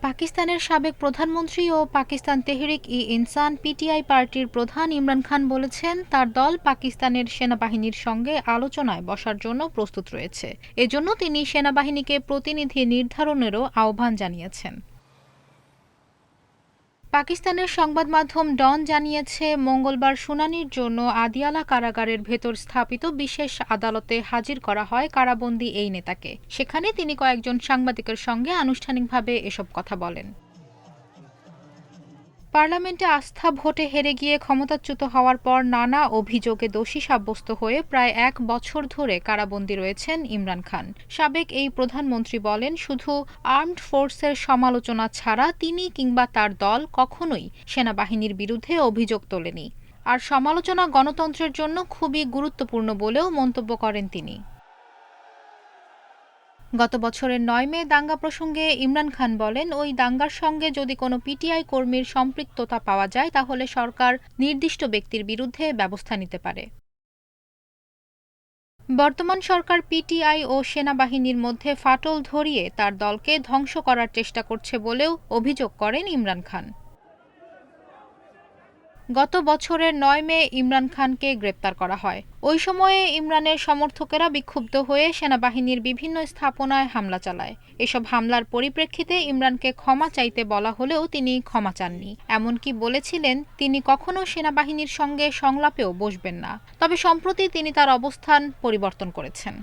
পাকিস্তানের সাবেক প্রধানমন্ত্রী ও পাকিস্তান তেহরিক ই ইনসান পিটিআই পার্টির প্রধান ইমরান খান বলেছেন, তার দল পাকিস্তানের সেনাবাহিনীর সঙ্গে আলোচনায় বসার জন্য প্রস্তুত রয়েছে। এজন্য তিনি সেনাবাহিনীকে প্রতিনিধি নির্ধারণেরও আহ্বান জানিয়েছেন। পাকিস্তানের সংবাদ মাধ্যম ডন জানিয়েছে, মঙ্গলবার শুনানির জন্য আদিয়ালা কারাগারের ভেতর স্থাপিত বিশেষ আদালতে হাজির করা হয় কারাবন্দী এই নেতাকে। সেখানে তিনি কয়েকজন সাংবাদিকের সঙ্গে আনুষ্ঠানিকভাবে এসব কথা বলেন। পার্লামেন্টে আস্থা ভোটে হেরে গিয়ে ক্ষমতাচ্যুত হওয়ার পর নানা অভিযোগে দোষী সাব্যস্ত হয়ে প্রায় এক বছর ধরে কারাবন্দী রয়েছেন ইমরান খান। সাবেক এই প্রধানমন্ত্রী বলেন, শুধু আর্মড ফোর্সের সমালোচনা ছাড়া তিনি কিংবা তার দল কখনোই সেনাবাহিনীর বিরুদ্ধে অভিযোগ তোলেনি। আর সমালোচনা গণতন্ত্রের জন্য খুবই গুরুত্বপূর্ণ বলেও মন্তব্য করেন তিনি। গত বছরের নয় মে দাঙ্গা প্রসঙ্গে ইমরান খান বলেন, ওই দাঙ্গার সঙ্গে যদি কোনো পিটিআই কর্মীর সম্পৃক্ততা পাওয়া যায়, তাহলে সরকার নির্দিষ্ট ব্যক্তির বিরুদ্ধে ব্যবস্থা নিতে পারে। বর্তমান সরকার পিটিআই ও সেনাবাহিনীর মধ্যে ফাটল ধরিয়ে তার দলকে ধ্বংস করার চেষ্টা করছে বলেও অভিযোগ করেন ইমরান খান। গত বছরের নয় মে ইমরান খানকে গ্রেপ্তার করা হয়। ওই সময়ে ইমরানের সমর্থকেরা বিক্ষুব্ধ হয়ে সেনাবাহিনীর বিভিন্ন স্থাপনায় হামলা চালায়। এসব হামলার পরিপ্রেক্ষিতে ইমরানকে ক্ষমা চাইতে বলা হলেও তিনি ক্ষমা চাননি। এমনকি বলেছিলেন, তিনি কখনো সেনাবাহিনীর সঙ্গে সংলাপেও বসবেন না। তবে সম্প্রতি তিনি তার অবস্থান পরিবর্তন করেছেন।